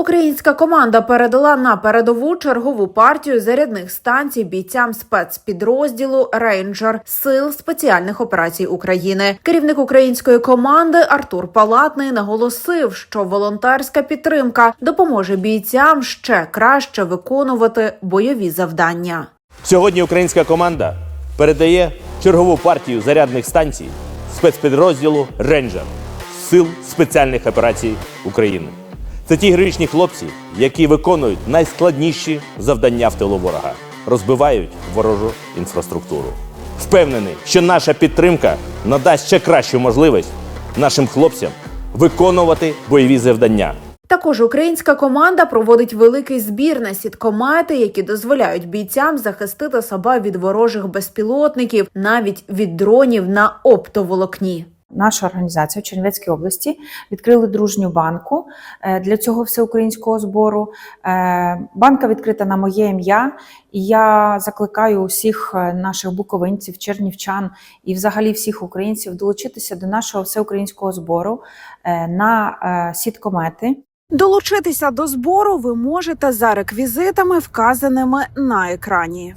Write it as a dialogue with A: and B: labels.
A: Українська команда передала на передову чергову партію зарядних станцій бійцям спецпідрозділу Рейнджер Сил спеціальних операцій України. Керівник української команди Артур Палатний наголосив, що волонтерська підтримка допоможе бійцям ще краще виконувати бойові завдання.
B: Сьогодні українська команда передає чергову партію зарядних станцій спецпідрозділу Рейнджер Сил спеціальних операцій України. Це ті героїчні хлопці, які виконують найскладніші завдання в тилу ворога, розбивають ворожу інфраструктуру. Впевнений, що наша підтримка надасть ще кращу можливість нашим хлопцям виконувати бойові завдання.
A: Також українська команда проводить великий збір на сіткомети, які дозволяють бійцям захистити себе від ворожих безпілотників, навіть від дронів на оптоволокні.
C: Наша організація в Чернівецькій області відкрили дружню банку е, для цього всеукраїнського збору. Е, Банка відкрита на моє ім'я, і я закликаю усіх е, наших буковинців, чернівчан і взагалі всіх українців долучитися до нашого всеукраїнського збору на сіткомети.
A: Долучитися до збору ви можете за реквізитами, вказаними на екрані.